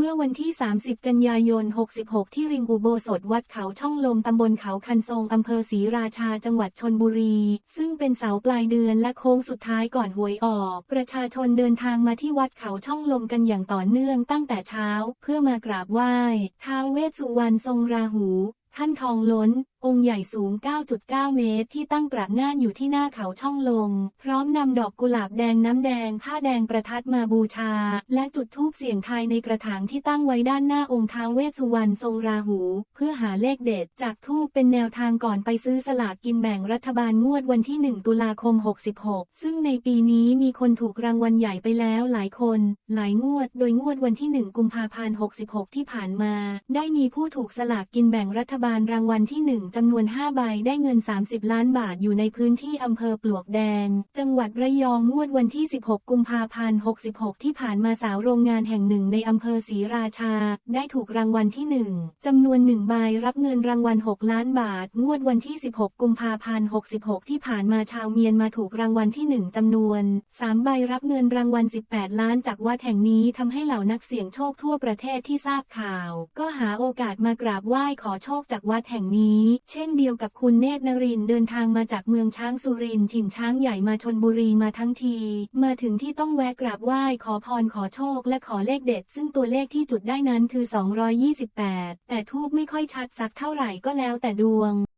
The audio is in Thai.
เมื่อวันที่ 30 กันยายน 66 ที่ริมอุโบสถวัดเขาช่องลมตำบลเขาคันทรงอำเภอศรีราชาจังหวัดชนบุรี ซึ่งเป็นเสาปลายเดือนและโค้งสุดท้ายก่อนหวยออก ประชาชนเดินทางมาที่วัดเขาช่องลมกันอย่างต่อเนื่องตั้งแต่เช้า เพื่อมากราบไหว้ท้าวเวสสุวรรณทรงราหู ท่านทองล้นองค์ใหญ่สูง 9.9 เมตร ที่ตั้งประงานอยู่ที่หน้าเขาช่องลม พร้อมนำดอกกุหลาบแดงน้ำแดง ผ้าแดงประทัดมาบูชา และจุดธูปเสียงทายในกระถางที่ตั้งไว้ด้านหน้าองค์ท้าวเวสสุวรรณทรงราหู เพื่อหาเลขเด็ด จากธูปเป็นแนวทางก่อนไปซื้อสลากกินแบ่งรัฐบาลงวดวันที่ 1 ตุลาคม 66 ซึ่งในปีนี้มีคนถูกรางวัลใหญ่ไปแล้วหลายคน หลายงวด โดยงวดวันที่ 1 กุมภาพันธ์ 66 ที่ผ่านมา ได้มีผู้ถูกสลากกินแบ่งรัฐบาลรางวัลที่ 1จำนวน 5 ใบได้เงิน 30 ล้านบาทอยู่ในพื้นที่อำเภอปลวกแดง จังหวัดระยองงวดวันที่ 16 กุมภาพันธ์ 66 ที่ผ่านมาสาวโรงงานแห่งหนึ่งในอำเภอศรีราชา ได้ถูกรางวัลที่ 1 จำนวน 1 ใบรับเงินรางวัล 6 ล้านบาท งวดวันที่ 16 กุมภาพันธ์ 66 ที่ผ่านมาชาวเมียนมาถูกรางวัลที่ 1 จำนวน 3 ใบรับเงินรางวัล 18 ล้านจากวัดแห่งนี้ทำให้เหล่านักเสี่ยงโชคทั่วประเทศที่ทราบข่าว ก็หาโอกาสมากราบไหว้ขอโชคจากวัดแห่งนี้เช่นเดียวกับคุณเนตรนรินเดินทางมาจากเมืองช้างสุรินทร์ถิ่นช้างใหญ่มาชนบุรีมาทั้งที มาถึงที่ต้องแวะกราบไหว้ขอพรขอโชคและขอเลขเด็ด ซึ่งตัวเลขที่จุดได้นั้นคือ 228 แต่ทูบไม่ค่อยชัดสักเท่าไหร่ก็แล้วแต่ดวง